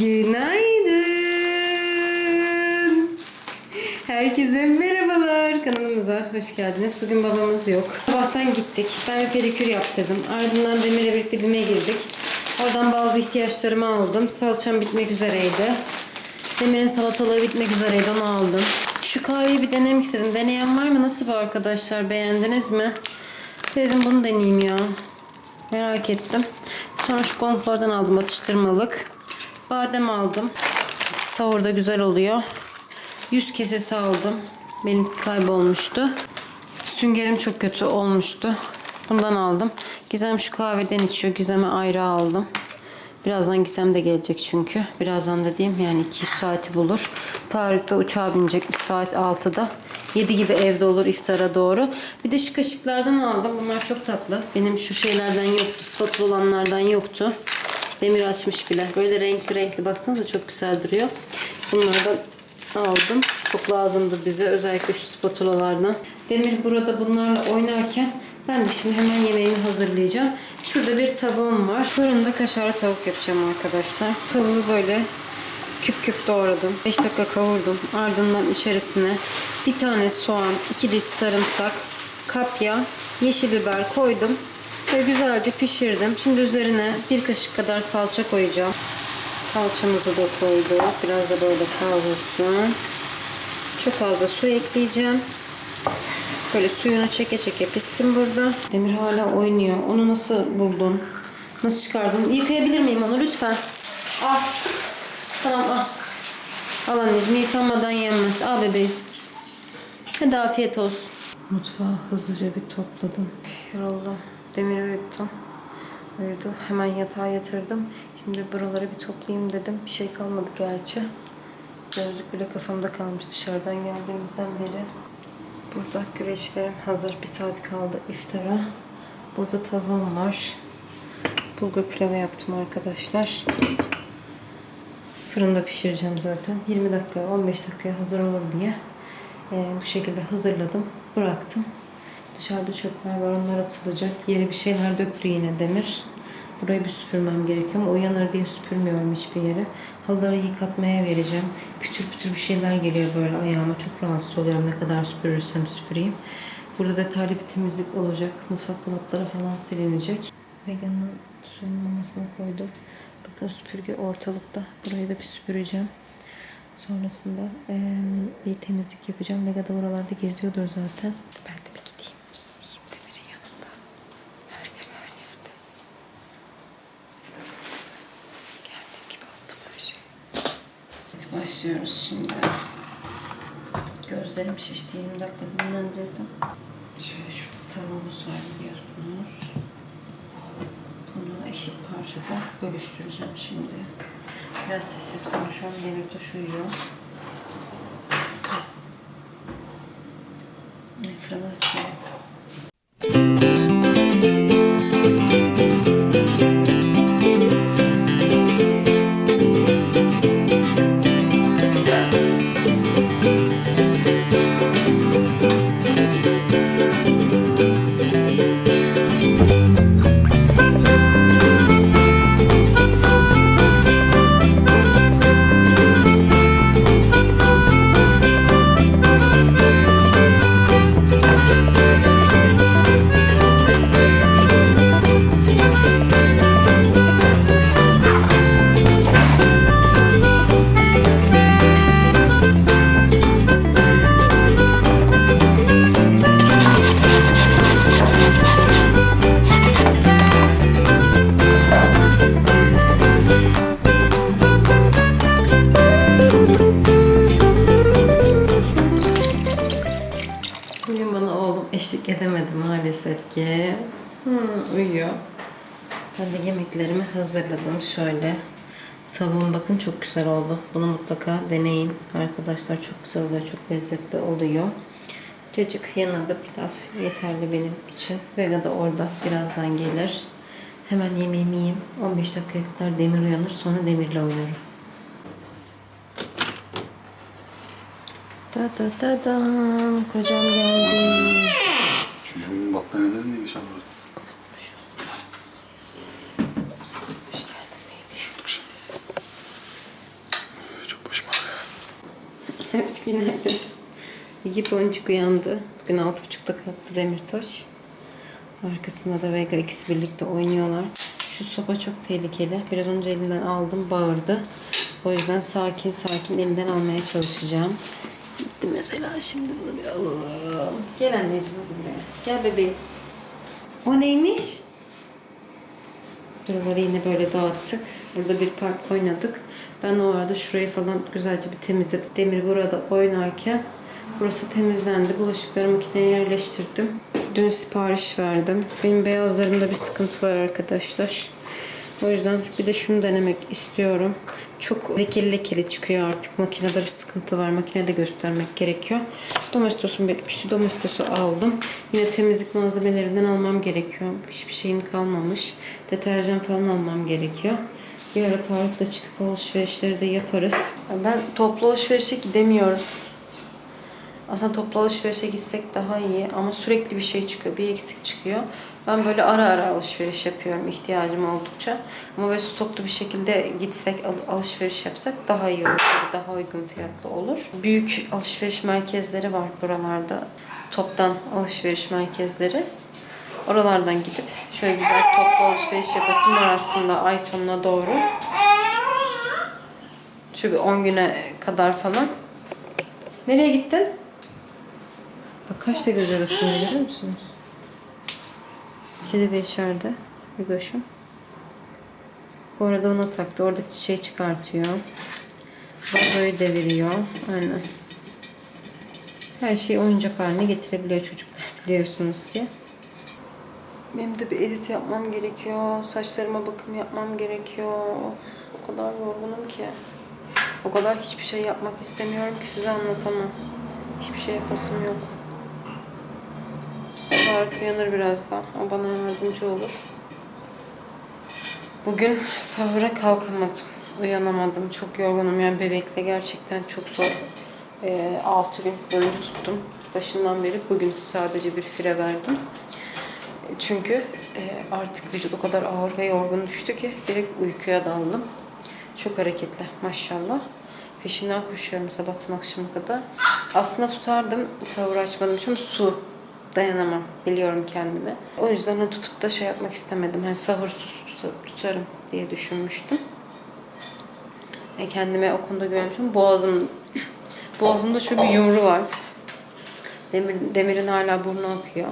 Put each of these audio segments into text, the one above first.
Günaydın. Herkese merhabalar. Kanalımıza hoş geldiniz. Bugün babamız yok. Sabahtan gittik. Ben bir pedikür yaptırdım. Ardından Demir'le birlikte BİM'e girdik. Oradan bazı ihtiyaçlarımı aldım. Salçam bitmek üzereydi. Demir'in salatalığı bitmek üzereydi. Onu aldım. Şu kahveyi bir denemek istedim. Deneyen var mı? Nasıl bu arkadaşlar? Beğendiniz mi? Dedim bunu deneyeyim ya. Merak ettim. Sonra şu gonklardan aldım atıştırmalık. Badem aldım. Sahurda güzel oluyor. 100 kesesi aldım. Benim kaybolmuştu. Süngerim çok kötü olmuştu. Bundan aldım. Gizem şu kahveden içiyor. Gizem'e ayrı aldım. Birazdan Gizem de gelecek çünkü. Birazdan da diyeyim yani 200 saati bulur. Tarık'ta uçağa binecekmiş saat 6'da. 7 gibi evde olur iftara doğru. Bir de şu kaşıklardan aldım. Bunlar çok tatlı. Benim şu şeylerden yoktu. Spatula olanlardan yoktu. Demir açmış bile. Böyle renkli renkli. Baksanıza çok güzel duruyor. Bunlardan aldım. Çok lazımdı bize. Özellikle şu spatulalardan. Demir burada bunlarla oynarken ben de şimdi hemen yemeğimi hazırlayacağım. Şurada bir tavuğum var. Fırında kaşarlı tavuk yapacağım arkadaşlar. Tavuğu böyle küp küp doğradım. 5 dakika kavurdum. Ardından içerisine bir tane soğan, 2 diş sarımsak, kapya, yeşil biber koydum. Ve güzelce pişirdim. Şimdi üzerine bir kaşık kadar salça koyacağım. Salçamızı da koyduk. Biraz da böyle kavrulsun. Çok az da su ekleyeceğim. Böyle suyunu çeke çeke pişsin burada. Demir hala oynuyor. Onu nasıl buldun? Nasıl çıkardın? Yıkayabilir miyim onu lütfen? Al. Tamam al. Al anneciğim yıkanmadan yenmez. Al bebeğim. Hadi afiyet olsun. Mutfağı hızlıca bir topladım. Yoruldum. Demir uyuttum. Uyudu. Hemen yatağa yatırdım. Şimdi buraları bir toplayayım dedim. Bir şey kalmadı gerçi. Gözlük bile kafamda kalmış dışarıdan geldiğimizden beri. Burada güveçlerim hazır. Bir saat kaldı iftara. Burada tavuğum var. Bulgur pilavı yaptım arkadaşlar. Fırında pişireceğim zaten. 20 dakika, 15 dakikaya hazır olur diye. Ee, bu şekilde hazırladım. Bıraktım. Dışarıda çöpler var. Onlar atılacak. Yere bir şeyler döktü yine Demir. Burayı bir süpürmem gerekiyor ama uyanır diye süpürmüyorum hiçbir yere. Halıları yıkatmaya vereceğim. Pütür pütür bir şeyler geliyor böyle ayağıma. Çok rahatsız oluyorum ne kadar süpürürsem süpüreyim. Burada detaylı bir temizlik olacak. Mutfak dolapları falan silinecek. Vegan'ın suyun mamasını koydum. Bakın süpürge ortalıkta. Burayı da bir süpüreceğim. Sonrasında eee, bir temizlik yapacağım. Vega da oralarda geziyordur zaten. Ben de bir gideyim. Yiyeyim Demir'in yanında. Her yer her yerde. Geldiğim gibi attım her şeyi. Başlıyoruz şimdi. Gözlerim şişti. 20 dakika dinlendirdim. Şöyle şurada tavuğumuz var. Bunu eşit parçada bölüştüreceğim şimdi. Biraz sessiz konuşuyorum. Demir taş uyuyor. Fırını açıyorum. Güzel oldu. Bunu mutlaka deneyin. Arkadaşlar çok güzel oluyor. Çok lezzetli oluyor. Cacık yanına da pilav yeterli benim için. Vega da orada birazdan gelir. Hemen yemeğimi yiyeyim. 15 dakikaya kadar Demir uyanır. Sonra Demir'le oynarım. Da da da da kocam geldi. Çocuğun battaniyeleri neydi sen burada? Hoş geldin baby. Şuradaki şey. Günaydın. İki boncuk uyandı. Bugün altı buçukta kalktı Demirtaş. Arkasında da Vega ikisi birlikte oynuyorlar. Şu sopa çok tehlikeli. Biraz önce elinden aldım bağırdı. O yüzden sakin sakin elinden almaya çalışacağım. Gitti mesela şimdi bunu bir alalım. Gel anneciğim hadi buraya. Gel bebeğim. O neymiş? Buraları yine böyle dağıttık. Burada bir park oynadık. Ben o arada şurayı falan güzelce bir temizledim. Demir burada oynarken burası temizlendi. Bulaşıkları makineye yerleştirdim. Dün sipariş verdim. Benim beyazlarımda bir sıkıntı var arkadaşlar. O yüzden bir de şunu denemek istiyorum. Çok lekeli lekeli çıkıyor artık. Makinede bir sıkıntı var. Makinede göstermek gerekiyor. Domestos'um bitmişti. Domestos'u aldım. Yine temizlik malzemelerinden almam gerekiyor. Hiçbir şeyim kalmamış. Deterjan falan almam gerekiyor. Bir ara Tarık'la çıkıp alışverişleri de yaparız. Ben toplu alışverişe gidemiyorum. Aslında toplu alışverişe gitsek daha iyi ama sürekli bir şey çıkıyor, bir eksik çıkıyor. Ben böyle ara ara alışveriş yapıyorum ihtiyacım oldukça. Ama böyle stoklu bir şekilde gitsek, al- alışveriş yapsak daha iyi olur, daha uygun fiyatlı olur. Büyük alışveriş merkezleri var buralarda. Toptan alışveriş merkezleri. Oralardan gidip şöyle güzel toplu alışveriş yapasım var aslında ay sonuna doğru. Şu bir 10 güne kadar falan. Nereye gittin? Bak kaçta göz arasında görüyor musunuz? Kedi de içeride. Bir koşun. Bu arada ona taktı. Oradaki çiçeği çıkartıyor. Vazoyu deviriyor. Aynen. Her şeyi oyuncak haline getirebiliyor çocuklar biliyorsunuz ki. Benim de bir edit yapmam gerekiyor. Saçlarıma bakım yapmam gerekiyor. O kadar yorgunum ki. O kadar hiçbir şey yapmak istemiyorum ki size anlatamam. Hiçbir şey yapasım yok. Tarık uyanır birazdan. O bana yardımcı olur. Bugün sahura kalkamadım. Uyanamadım. Çok yorgunum. Yani bebekle gerçekten çok zor. 6 gün boyunca tuttum. Başından beri bugün sadece bir fire verdim. Çünkü e, artık vücut o kadar ağır ve yorgun düştü ki direkt uykuya daldım. Çok hareketli maşallah. Peşinden koşuyorum sabahtan akşama kadar. Aslında tutardım sahur açmadım çünkü su dayanamam. Biliyorum kendimi. O yüzden hani tutup da şey yapmak istemedim. Hani sahursuz tuta- tutarım diye düşünmüştüm. E kendime o konuda güvenmişim. Boğazım boğazımda şöyle bir yumru var. Demir, demirin hala burnu akıyor.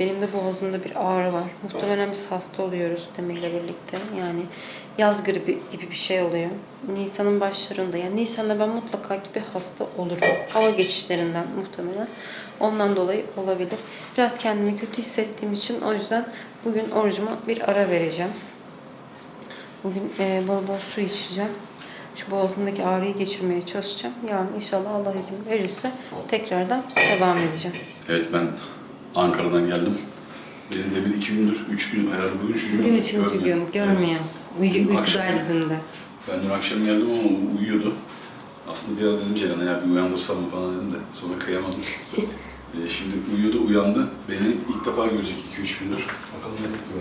Benim de boğazımda bir ağrı var. Muhtemelen biz hasta oluyoruz Demir'le birlikte. Yani yaz gribi gibi bir şey oluyor. Nisan'ın başlarında. Yani Nisan'da ben mutlaka gibi hasta olurum. Hava geçişlerinden muhtemelen. Ondan dolayı olabilir. Biraz kendimi kötü hissettiğim için o yüzden bugün orucuma bir ara vereceğim. Bugün e, bol bol su içeceğim. Şu boğazımdaki ağrıyı geçirmeye çalışacağım. Yarın inşallah Allah izin verirse tekrardan devam edeceğim. Evet ben Ankara'dan geldim. Benim de bir iki gündür, üç gün herhalde bugün üçüncü gün. Bugün üçüncü gün Görmüyor. görmüyor. Uy- Bugün akşam- Uykudaydı dün de. Ben dün akşam geldim ama uyuyordu. Aslında bir ara dedim Ceren'e ya bir uyandırsam mı falan dedim de sonra kıyamadım. Ee, şimdi uyuyordu, uyandı. Beni ilk defa görecek iki üç gündür. Bakalım ne tepki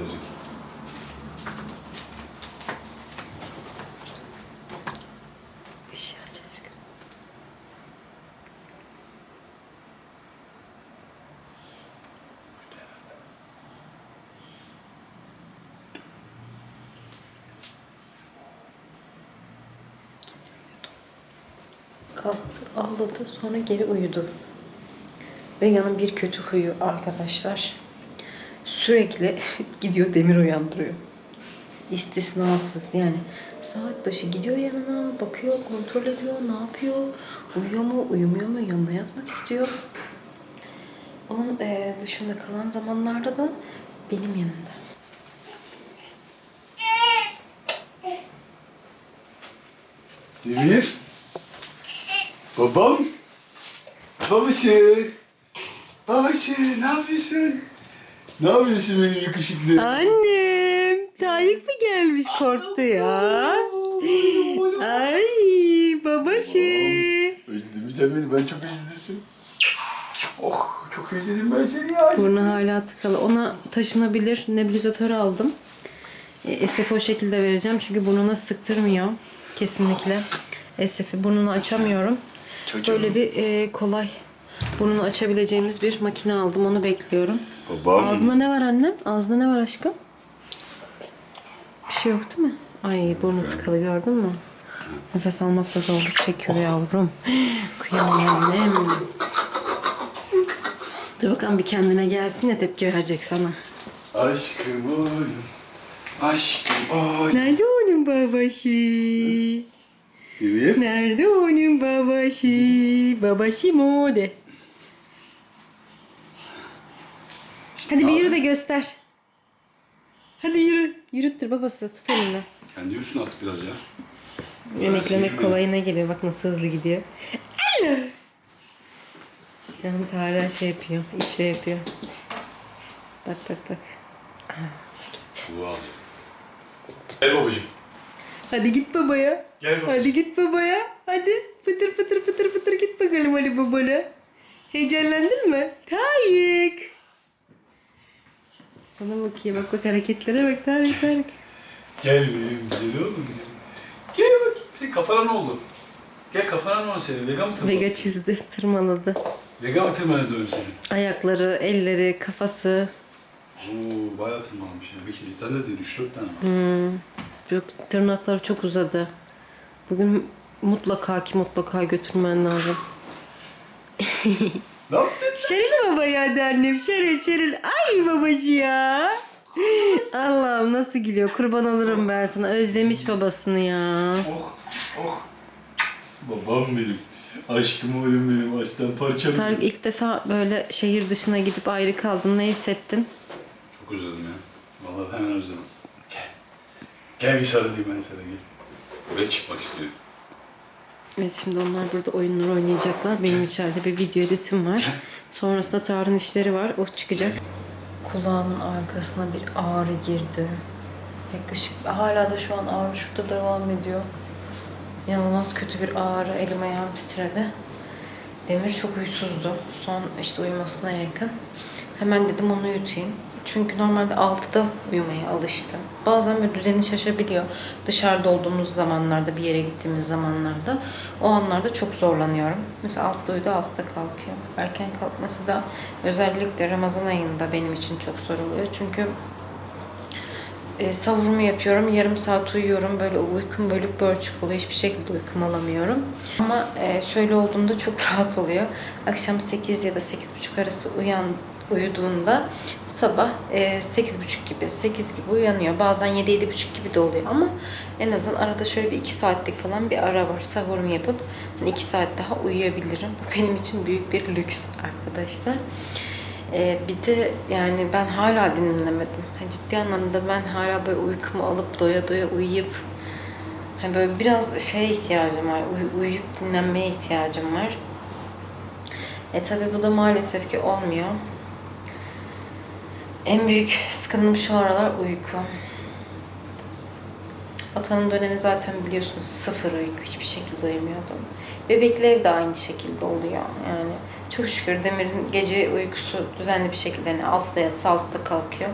ağladı, sonra geri uyudu. Vega'nın bir kötü huyu arkadaşlar. Sürekli gidiyor demir uyandırıyor. İstisnasız yani. Saat başı gidiyor yanına, bakıyor, kontrol ediyor, ne yapıyor, uyuyor mu, uyumuyor mu, yanına yatmak istiyor. Onun eee, dışında kalan zamanlarda da benim yanımda. Demir. Babam. Babası. Babası ne yapıyorsun? Ne yapıyorsun benim yakışıklı? Annem, Tayyip mi gelmiş korktu ya? Ay babaşı. Özledin sen beni? Ben çok özledim Oh çok özledim ben seni ya. Burnu hala tıkalı. Ona taşınabilir nebulizatör aldım. E, o şekilde vereceğim çünkü burnuna sıktırmıyor. Kesinlikle. SF'i burnunu açamıyorum. Çocuğum. böyle bir e, kolay burnunu açabileceğimiz bir makine aldım. Onu bekliyorum. Babam. Ağzında ne var annem? Ağzında ne var aşkım? Bir şey yok değil mi? Ay burnu tıkalı gördün mü? Nefes almakta zorluk çekiyor yavrum. Kıyamam annem. Dur bakalım bir kendine gelsin ne tepki verecek sana. Aşkım oyun. Aşkım oyun. Nerede onun babası? Evet. Nerede onun babası? Babası mı de. Hadi bir yürü de göster. Hadi yürü. Yürüttür babası. Tut elinden. Kendi yürüsün artık biraz ya. Emeklemek kolayına geliyor. Bak nasıl hızlı gidiyor. Alo. Yanım hala şey yapıyor. İşe yapıyor. Bak bak bak. Bu alacak. Gel babacığım. Hadi git babaya. Gel babacığım. Hadi git babaya. Hadi pıtır pıtır pıtır pıtır git bakalım hadi babana. Heyecanlandın mı? Tayyik. Sana bakayım bak bak hareketlere bak Tarık Tarık. Gel benim güzel oğlum. Gel bak. Senin kafana ne oldu? Gel kafana ne oldu senin? Vega mı tırmaladı? Vega çizdi tırmaladı. Vega mı tırmaladı oğlum senin? Ayakları, elleri, kafası. Oo bayağı tırmalamış ya. Bir tane de değil, üç dört tane var. Hmm, çok, tırnakları çok uzadı. Bugün mutlaka ki mutlaka götürmen lazım. Ne yaptın? Şeril baba ya annem. Şeril Şeril. Ay babacı ya. Allah'ım nasıl gülüyor. Kurban olurum ben sana. Özlemiş babasını ya. Oh, oh. Babam benim. Aşkım oğlum benim. Aslan parçam Tarık benim. ilk defa böyle şehir dışına gidip ayrı kaldın. Ne hissettin? Çok özledim ya. Vallahi hemen özledim. Gel. Bir sarılayım ben sana gel. Buraya çıkmak istiyor. Evet şimdi onlar burada oyunlar oynayacaklar. Benim içeride bir video editim var. Sonrasında Tarık'ın işleri var. O çıkacak. Kulağımın arkasına bir ağrı girdi. Yaklaşık hala da şu an ağrı şurada devam ediyor. İnanılmaz kötü bir ağrı. Elim ayağım titredi. Demir çok huysuzdu. Son işte uyumasına yakın. Hemen dedim onu yutayım. Çünkü normalde 6'da uyumaya alıştım. Bazen böyle düzeni şaşabiliyor. Dışarıda olduğumuz zamanlarda, bir yere gittiğimiz zamanlarda. O anlarda çok zorlanıyorum. Mesela 6'da uyudu, 6'da kalkıyor. Erken kalkması da özellikle Ramazan ayında benim için çok zor oluyor. Çünkü e, savurumu yapıyorum. Yarım saat uyuyorum. Böyle uykum bölük bölçük oluyor. Hiçbir şekilde uykum alamıyorum. Ama e, şöyle olduğunda çok rahat oluyor. Akşam 8 ya da 8.30 arası uyan uyuduğunda sabah e, 8.30 gibi, 8 gibi uyanıyor. Bazen 7-7.30 gibi de oluyor ama en azından arada şöyle bir 2 saatlik falan bir ara var. Sahurumu yapıp 2 saat daha uyuyabilirim. Bu benim için büyük bir lüks arkadaşlar. Ee, bir de yani ben hala dinlenemedim. Yani ciddi anlamda ben hala böyle uykumu alıp doya doya uyuyup hani böyle biraz şeye ihtiyacım var. uy- uyuyup dinlenmeye ihtiyacım var. E tabi bu da maalesef ki olmuyor. En büyük sıkıntım şu aralar uyku. Atanın dönemi zaten biliyorsunuz sıfır uyku. Hiçbir şekilde uyumuyordum. Bebekli ev de aynı şekilde oluyor. Yani çok şükür Demir'in gece uykusu düzenli bir şekilde yani 6'da yatsa 6'da kalkıyor.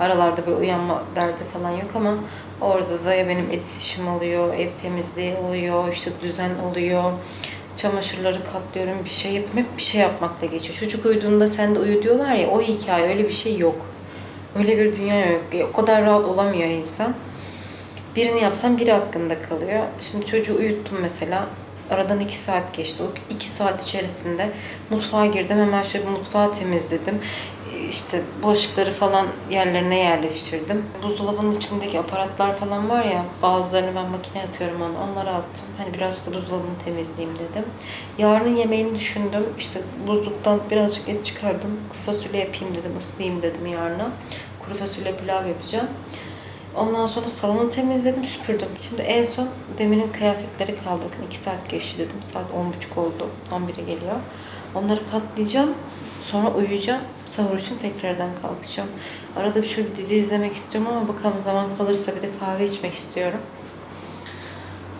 Aralarda böyle uyanma derdi falan yok ama orada da ya benim edit işim oluyor, ev temizliği oluyor, işte düzen oluyor. Çamaşırları katlıyorum, bir şey yapıp hep bir şey yapmakla geçiyor. Çocuk uyuduğunda sen de uyu diyorlar ya o hikaye öyle bir şey yok. Öyle bir dünya yok. O kadar rahat olamıyor insan. Birini yapsam biri hakkında kalıyor. Şimdi çocuğu uyuttum mesela. Aradan iki saat geçti. O iki saat içerisinde mutfağa girdim. Hemen şöyle bir mutfağı temizledim. İşte bulaşıkları falan yerlerine yerleştirdim. Buzdolabının içindeki aparatlar falan var ya bazılarını ben makineye atıyorum onu. Onları attım. Hani biraz da buzdolabını temizleyeyim dedim. Yarının yemeğini düşündüm. İşte buzluktan birazcık et çıkardım. Kuru fasulye yapayım dedim. ısıtayım dedim yarına. Kuru fasulye pilav yapacağım. Ondan sonra salonu temizledim, süpürdüm. Şimdi en son Demir'in kıyafetleri kaldı. Bakın 2 saat geçti dedim. Saat 10.30 oldu. 11'e geliyor. Onları katlayacağım. Sonra uyuyacağım. Sahur için tekrardan kalkacağım. Arada bir şöyle bir dizi izlemek istiyorum ama bakalım zaman kalırsa bir de kahve içmek istiyorum.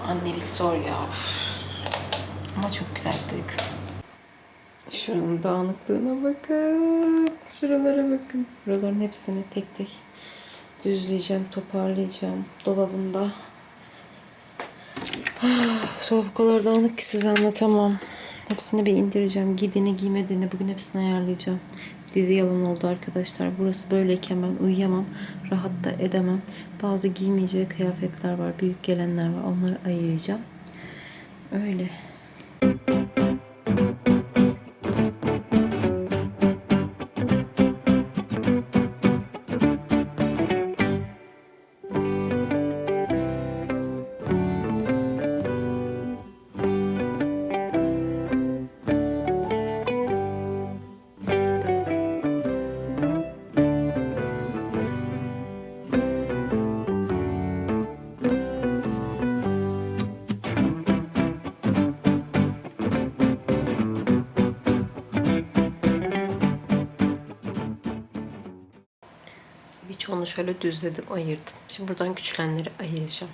Annelik zor ya. Ama çok güzel bir duygu. Şuranın dağınıklığına bakın. Şuralara bakın. Buraların hepsini tek tek düzleyeceğim, toparlayacağım dolabında. Dolap o kadar dağınık ki size anlatamam. Hepsini bir indireceğim. Giydiğini giymediğini bugün hepsini ayarlayacağım. Dizi yalan oldu arkadaşlar. Burası böyleyken ben uyuyamam. Rahat da edemem. Bazı giymeyeceği kıyafetler var. Büyük gelenler var. Onları ayıracağım. Öyle. Birçoğunu şöyle düzledim, ayırdım. Şimdi buradan küçülenleri ayıracağım.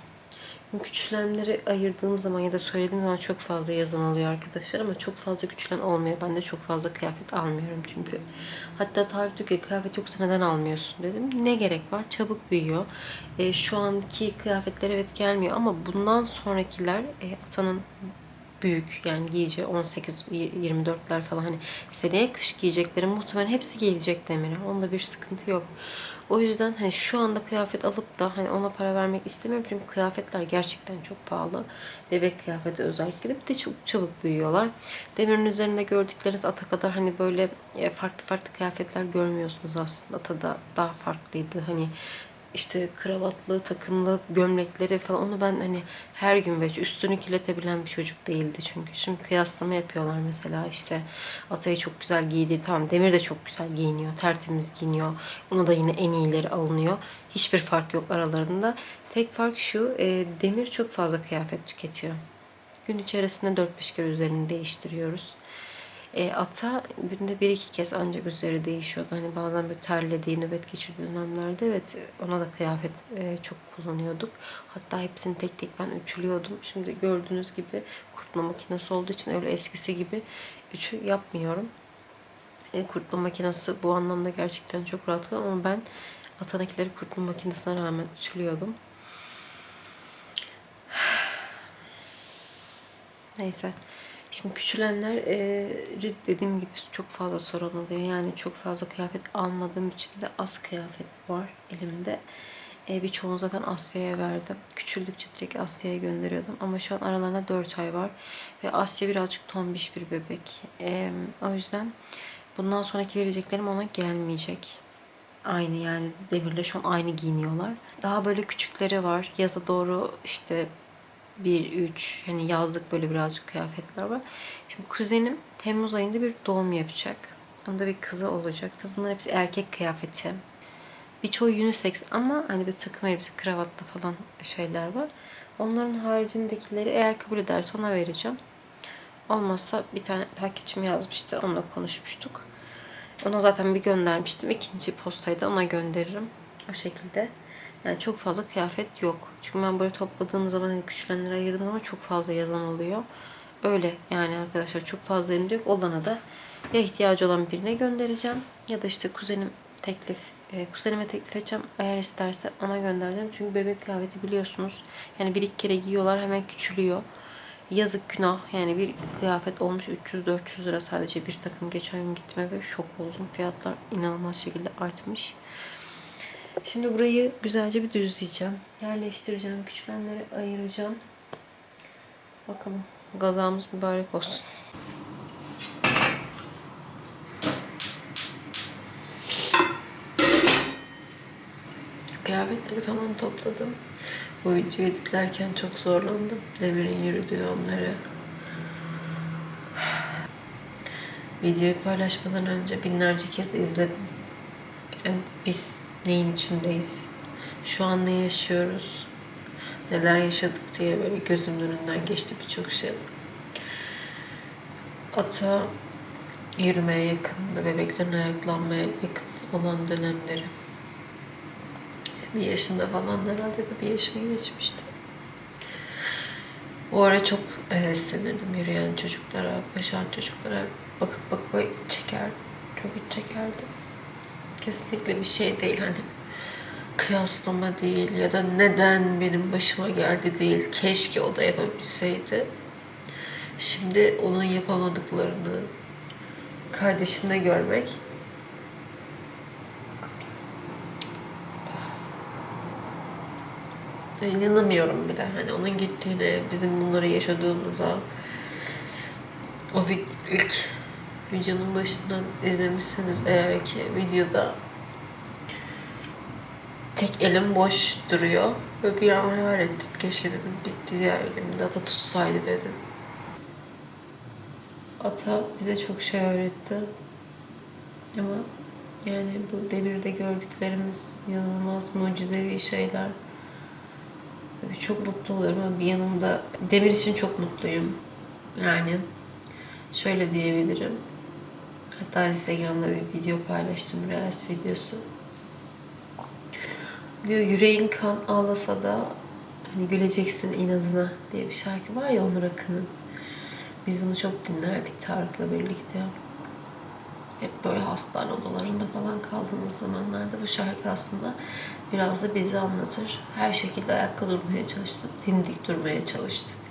Küçülenleri ayırdığım zaman ya da söylediğim zaman çok fazla yazan oluyor arkadaşlar ama çok fazla küçülen olmuyor. Ben de çok fazla kıyafet almıyorum çünkü. Hatta tarif diyor ki kıyafet yoksa neden almıyorsun dedim. Ne gerek var? Çabuk büyüyor. E, şu anki kıyafetler evet gelmiyor ama bundan sonrakiler e, Atan'ın büyük yani giyeceği 18-24'ler falan hani seneye kış giyecekleri muhtemelen hepsi gelecek Demir'e. Onda bir sıkıntı yok. O yüzden hani şu anda kıyafet alıp da hani ona para vermek istemiyorum çünkü kıyafetler gerçekten çok pahalı. Bebek kıyafeti özellikle bir de çok çabuk büyüyorlar. Demir'in üzerinde gördükleriniz ata kadar hani böyle e, farklı farklı kıyafetler görmüyorsunuz aslında. Atada daha farklıydı. Hani işte kravatlı, takımlı, gömlekleri falan onu ben hani her gün ve üstünü kirletebilen bir çocuk değildi çünkü. Şimdi kıyaslama yapıyorlar mesela işte Atay'ı çok güzel giydi. Tamam Demir de çok güzel giyiniyor. Tertemiz giyiniyor. Ona da yine en iyileri alınıyor. Hiçbir fark yok aralarında. Tek fark şu e, Demir çok fazla kıyafet tüketiyor. Gün içerisinde 4-5 kere üzerini değiştiriyoruz. E, ata günde bir iki kez ancak üzeri değişiyordu. Hani bazen böyle terlediği, nöbet geçirdiği dönemlerde evet ona da kıyafet e, çok kullanıyorduk. Hatta hepsini tek tek ben ütülüyordum. Şimdi gördüğünüz gibi kurutma makinesi olduğu için öyle eskisi gibi ütü yapmıyorum. E, kurutma makinesi bu anlamda gerçekten çok rahat oluyor ama ben atanakileri kurutma makinesine rağmen ütülüyordum. Neyse. Şimdi küçülenler e, dediğim gibi çok fazla sorun oluyor. Yani çok fazla kıyafet almadığım için de az kıyafet var elimde. E, birçoğunu zaten Asya'ya verdim. Küçüldükçe direkt Asya'ya gönderiyordum. Ama şu an aralarında 4 ay var. Ve Asya birazcık tombiş bir bebek. E, o yüzden bundan sonraki vereceklerim ona gelmeyecek. Aynı yani Demir'le şu an aynı giyiniyorlar. Daha böyle küçükleri var. Yaza doğru işte 1, 3 hani yazlık böyle birazcık kıyafetler var. Şimdi kuzenim Temmuz ayında bir doğum yapacak. Onda bir kızı olacak. Bunlar hepsi erkek kıyafeti. Birçoğu unisex ama hani bir takım elbise, kravatla falan şeyler var. Onların haricindekileri eğer kabul ederse ona vereceğim. Olmazsa bir tane takipçim yazmıştı. Onunla konuşmuştuk. Ona zaten bir göndermiştim. İkinci postayı da ona gönderirim. O şekilde. Yani çok fazla kıyafet yok. Çünkü ben böyle topladığım zaman hani küçülenleri ayırdım ama çok fazla yazan oluyor. Öyle yani arkadaşlar çok fazla elimde yok. Olana da ya ihtiyacı olan birine göndereceğim ya da işte kuzenim teklif e, kuzenime teklif edeceğim. Eğer isterse ona göndereceğim. Çünkü bebek kıyafeti biliyorsunuz. Yani bir iki kere giyiyorlar hemen küçülüyor. Yazık günah. Yani bir kıyafet olmuş 300-400 lira sadece bir takım. Geçen gün gittim ve şok oldum. Fiyatlar inanılmaz şekilde artmış. Şimdi burayı güzelce bir düzleyeceğim. Yerleştireceğim. Küçülenleri ayıracağım. Bakalım. Gazamız mübarek olsun. Kıyafetleri falan topladım. Bu videoyu editlerken çok zorlandım. Demir'in yürüdüğü onları. Videoyu paylaşmadan önce binlerce kez izledim. Yani biz neyin içindeyiz? Şu an ne yaşıyoruz? Neler yaşadık diye böyle gözümün önünden geçti birçok şey. Ata yürümeye yakın ve bebeklerin ayaklanmaya yakın olan dönemleri. Bir yaşında falan herhalde de bir yaşını geçmişti. O ara çok heveslenirdim yürüyen çocuklara, koşan çocuklara bakıp bakıp böyle çekerdim. Çok iç çekerdim kesinlikle bir şey değil hani kıyaslama değil ya da neden benim başıma geldi değil keşke o da yapabilseydi Şimdi onun yapamadıklarını kardeşinde görmek İnanamıyorum bile. Hani onun gittiğine, bizim bunları yaşadığımıza. O vi- ilk videonun başından izlemişseniz eğer ki videoda tek elim boş duruyor. Ve bir an hayal ettim. Keşke dedim bir diğer elimde ata tutsaydı dedim. Ata bize çok şey öğretti. Ama yani bu devirde gördüklerimiz inanılmaz mucizevi şeyler. Çok mutlu oluyorum ama bir yanımda Demir için çok mutluyum. Yani şöyle diyebilirim. Hatta Instagram'da bir video paylaştım, Reels videosu. Diyor yüreğin kan ağlasa da hani güleceksin inadına diye bir şarkı var ya Onur Akın'ın. Biz bunu çok dinlerdik Tarık'la birlikte. Hep böyle hastane odalarında falan kaldığımız zamanlarda bu şarkı aslında biraz da bizi anlatır. Her şekilde ayakta durmaya çalıştık, dimdik durmaya çalıştık.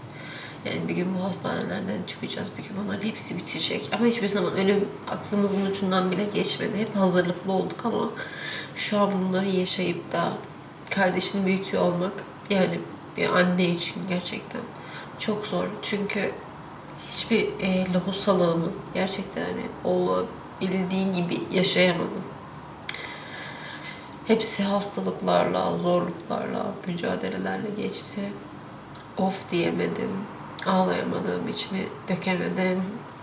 Yani bir gün bu hastanelerden çıkacağız, bir gün onların hepsi bitecek. Ama hiçbir zaman ölüm aklımızın ucundan bile geçmedi. Hep hazırlıklı olduk ama şu an bunları yaşayıp da kardeşini büyütüyor olmak yani bir anne için gerçekten çok zor. Çünkü hiçbir e, lohusalığımı gerçekten hani olabildiği gibi yaşayamadım. Hepsi hastalıklarla, zorluklarla, mücadelelerle geçti. Of diyemedim. Ağlayamadım, içimi dökemedim.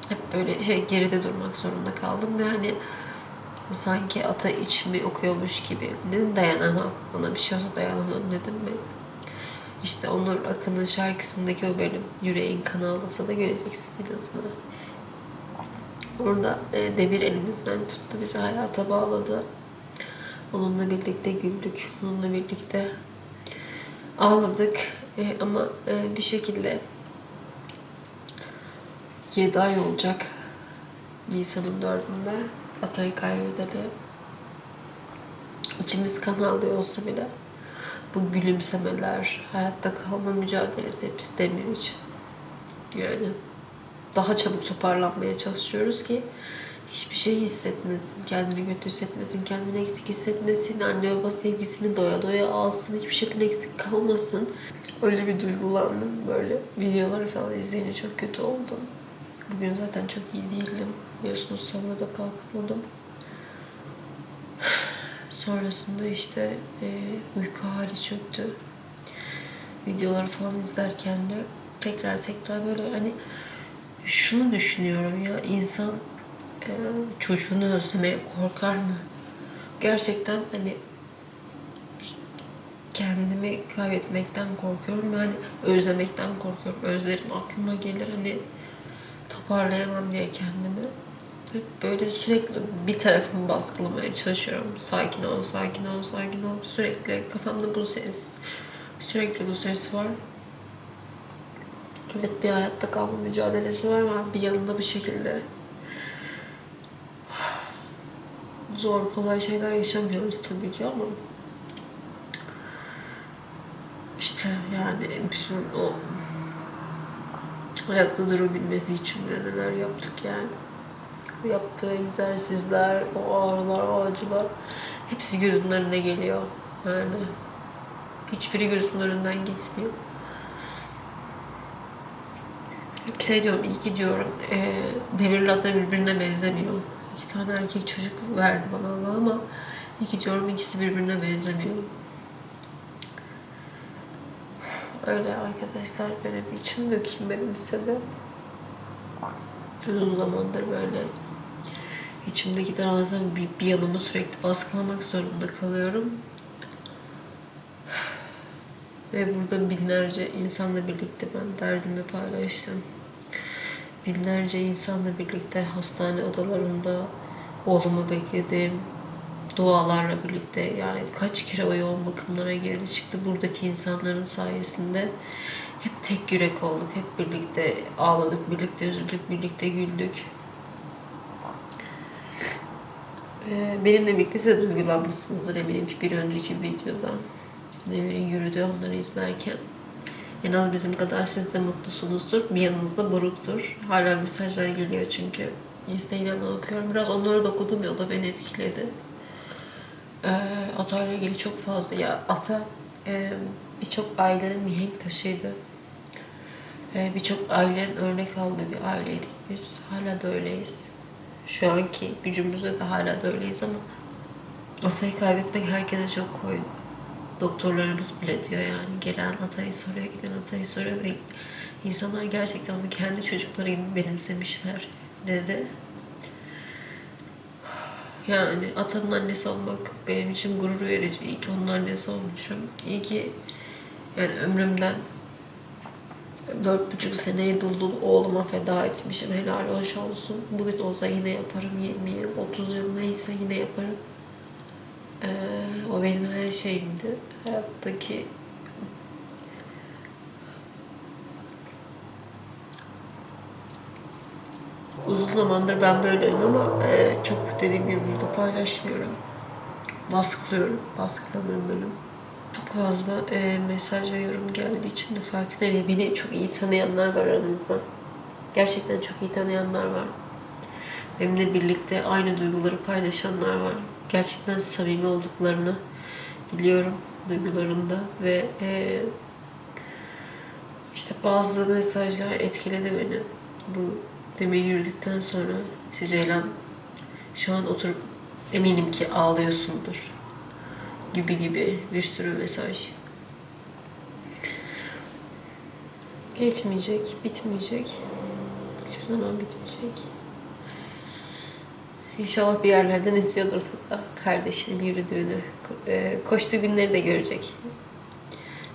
Hep böyle şey geride durmak zorunda kaldım ve hani sanki ata içimi okuyormuş gibi dedim dayanamam. Ona bir şey olsa dayanamam dedim ve işte Onur Akın'ın şarkısındaki o bölüm yüreğin kan ağlasa da göreceksin inadına. Orada e, demir elimizden tuttu, bizi hayata bağladı. Onunla birlikte güldük, onunla birlikte ağladık. E, ama e, bir şekilde 7 ay olacak Nisan'ın 4'ünde Atay'ı kaybedeli. İçimiz kan ağlıyor olsa bile bu gülümsemeler, hayatta kalma mücadelesi hepsi Demir için. Yani daha çabuk toparlanmaya çalışıyoruz ki hiçbir şey hissetmesin, kendini kötü hissetmesin, kendini eksik hissetmesin, anne baba sevgisini doya doya alsın, hiçbir şekilde eksik kalmasın. Öyle bir duygulandım böyle videoları falan izleyince çok kötü oldum. Bugün zaten çok iyi değildim. Biliyorsunuz sabah da kalkamadım. Sonrasında işte e, uyku hali çöktü. Videoları falan izlerken de tekrar tekrar böyle hani şunu düşünüyorum ya insan e, çocuğunu özlemeye korkar mı? Gerçekten hani kendimi kaybetmekten korkuyorum. Yani özlemekten korkuyorum. Özlerim aklıma gelir hani toparlayamam diye kendimi. Hep böyle sürekli bir tarafımı baskılamaya çalışıyorum. Sakin ol, sakin ol, sakin ol. Sürekli kafamda bu ses. Sürekli bu ses var. Evet bir hayatta kalma mücadelesi var ama bir yanında bir şekilde zor kolay şeyler yaşamıyoruz tabii ki ama işte yani bizim o hayatta durabilmesi için neler yaptık yani. Yaptığı egzersizler, o ağrılar, o acılar hepsi gözümün önüne geliyor. Yani hiçbiri gözümün önünden geçmiyor. Hep şey diyorum, iyi ki diyorum, e, Demir'le Ata birbirine benzemiyor. İki tane erkek çocuk verdi bana ama iyi ki diyorum ikisi birbirine benzemiyor. Öyle arkadaşlar böyle bir içim dökeyim benim size de. Uzun zamandır böyle içimdeki bazen bir, bir yanımı sürekli baskılamak zorunda kalıyorum. Ve burada binlerce insanla birlikte ben derdimi paylaştım. Binlerce insanla birlikte hastane odalarında oğlumu bekledim. Dualarla birlikte yani kaç kere o yoğun bakımlara girdi çıktı buradaki insanların sayesinde. Hep tek yürek olduk. Hep birlikte ağladık, birlikte üzüldük, birlikte güldük. Ee, benimle birlikte siz duygulanmışsınızdır eminim ki bir önceki videoda. Demir'in yürüdüğü onları izlerken. En az bizim kadar siz de mutlusunuzdur. Bir yanınızda buruktur. Hala mesajlar geliyor çünkü. Instagram'dan okuyorum. Biraz onları da okudum ya o da beni etkiledi. Ee, ata ile ilgili çok fazla. Ya ata e, birçok ailenin mihenk taşıydı. Ee, birçok ailenin örnek aldığı bir aileydik biz. Hala da öyleyiz. Şu anki gücümüzde de hala da öyleyiz ama Atayı kaybetmek herkese çok koydu. Doktorlarımız bile diyor yani. Gelen Atay'ı soruyor, giden Atay'ı soruyor ve insanlar gerçekten onu kendi çocukları gibi benimsemişler dedi. Yani Atan'ın annesi olmak benim için gurur verici. İyi ki onun annesi olmuşum. İyi ki yani ömrümden dört buçuk seneyi dul oğluma feda etmişim. Helal hoş olsun. Bugün olsa yine yaparım. 20 yıl, 30 yıl neyse yine yaparım. Ee, o benim her şeyimdi. Hayattaki uzun zamandır ben böyleyim ama e, çok dediğim gibi burada paylaşmıyorum. Baskılıyorum. Baskıladığım bölüm. Çok fazla e, mesaj ve yorum geldiği için de farkındayım. Beni çok iyi tanıyanlar var aranızda. Gerçekten çok iyi tanıyanlar var. Benimle birlikte aynı duyguları paylaşanlar var. Gerçekten samimi olduklarını biliyorum duygularında ve e, işte bazı mesajlar etkiledi beni. Bu demeyi yürüdükten sonra işte Ceylan şu an oturup eminim ki ağlıyorsundur gibi gibi bir sürü mesaj. Geçmeyecek, bitmeyecek. Hiçbir zaman bitmeyecek. İnşallah bir yerlerden izliyordur da kardeşinin yürüdüğünü, e, koştuğu günleri de görecek.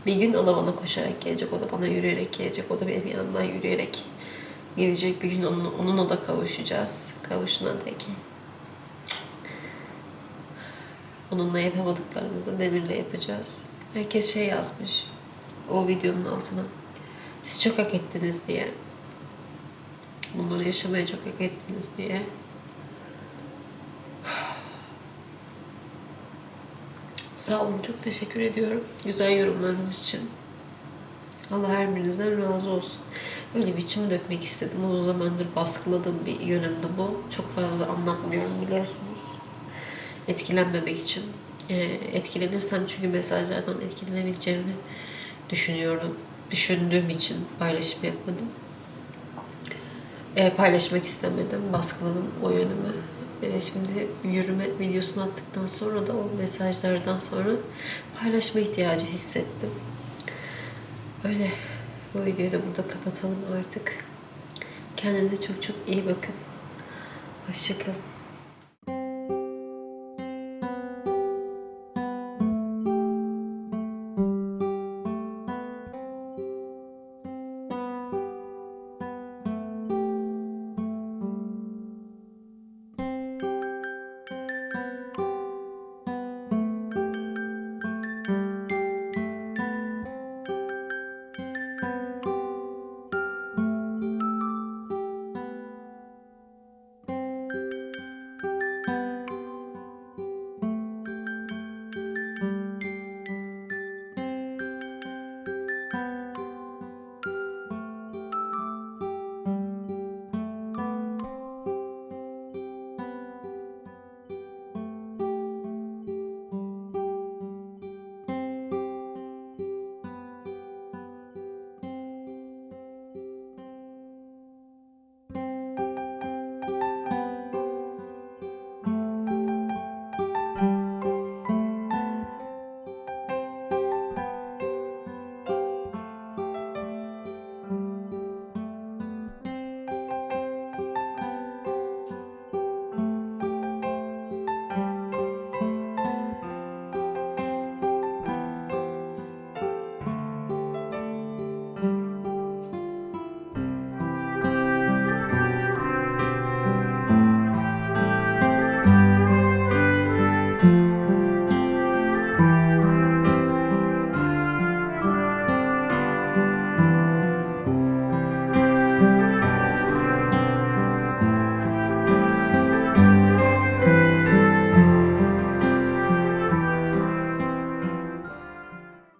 Bir gün o da bana koşarak gelecek, o da bana yürüyerek gelecek, o da benim yanımdan yürüyerek gelecek. Bir gün onun, onunla da kavuşacağız. Kavuşuna dek. Onunla yapamadıklarımızı Demir'le yapacağız. Herkes şey yazmış o videonun altına. Siz çok hak ettiniz diye. Bunları yaşamaya çok hak ettiniz diye. Sağ olun, çok teşekkür ediyorum. Güzel yorumlarınız için. Allah her birinizden razı olsun. Öyle bir dökmek istedim. Uzun zamandır baskıladığım bir yönümdü bu. Çok fazla anlatmıyorum biliyorsunuz. Etkilenmemek için. Ee, etkilenirsem çünkü mesajlardan etkilenebileceğimi düşünüyorum. Düşündüğüm için paylaşım yapmadım. Ee, paylaşmak istemedim. Baskıladım o yönümü. Ee, şimdi yürüme videosunu attıktan sonra da o mesajlardan sonra paylaşma ihtiyacı hissettim. Öyle. Bu videoyu da burada kapatalım artık. Kendinize çok çok iyi bakın. Hoşçakalın.